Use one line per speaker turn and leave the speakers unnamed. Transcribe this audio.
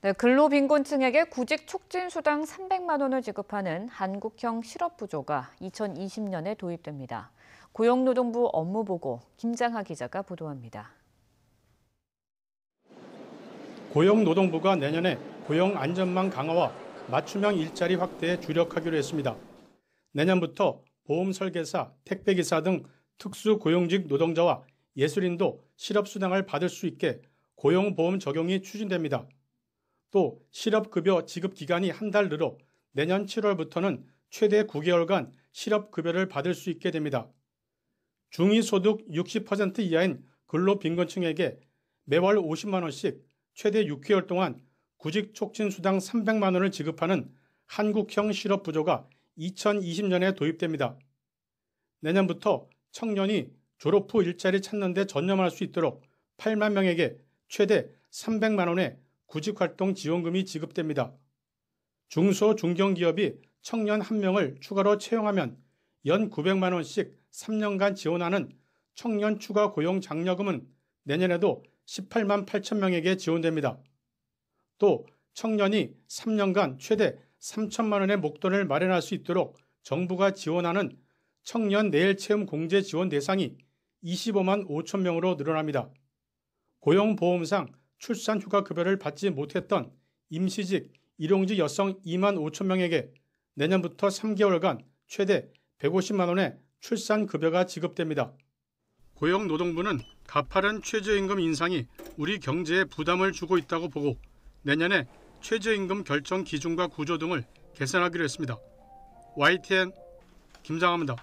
네, 근로빈곤층에게 구직 촉진 수당 300만 원을 지급하는 한국형 실업부조가 2020년에 도입됩니다. 고용노동부 업무보고 김장하 기자가 보도합니다.
고용노동부가 내년에 고용 안전망 강화와 맞춤형 일자리 확대에 주력하기로 했습니다. 내년부터 보험 설계사, 택배기사 등 특수 고용직 노동자와 예술인도 실업수당을 받을 수 있게 고용보험 적용이 추진됩니다. 또 실업급여 지급 기간이 한 달 늘어 내년 7월부터는 최대 9개월간 실업급여를 받을 수 있게 됩니다. 중위소득 60% 이하인 근로빈곤층에게 매월 50만 원씩 최대 6개월 동안 구직 촉진 수당 300만 원을 지급하는 한국형 실업부조가 2020년에 도입됩니다. 내년부터 청년이 졸업 후 일자리 찾는 데 전념할 수 있도록 8만 명에게 최대 300만 원의 구직활동 지원금이 지급됩니다. 중소 중견기업이 청년 1명을 추가로 채용하면 연 900만 원씩 3년간 지원하는 청년 추가 고용 장려금은 내년에도 18만 8천 명에게 지원됩니다. 또 청년이 3년간 최대 3천만 원의 목돈을 마련할 수 있도록 정부가 지원하는 청년 내일 체험 공제 지원 대상이 25만 5천 명으로 늘어납니다. 고용보험상 출산 휴가 급여를 받지 못했던 임시직, 일용직 여성 2만 5천 명에게 내년부터 3개월간 최대 150만 원의 출산 급여가 지급됩니다. 고용노동부는 가파른 최저임금 인상이 우리 경제에 부담을 주고 있다고 보고 내년에 최저임금 결정 기준과 구조 등을 개선하기로 했습니다. YTN 김장합니다.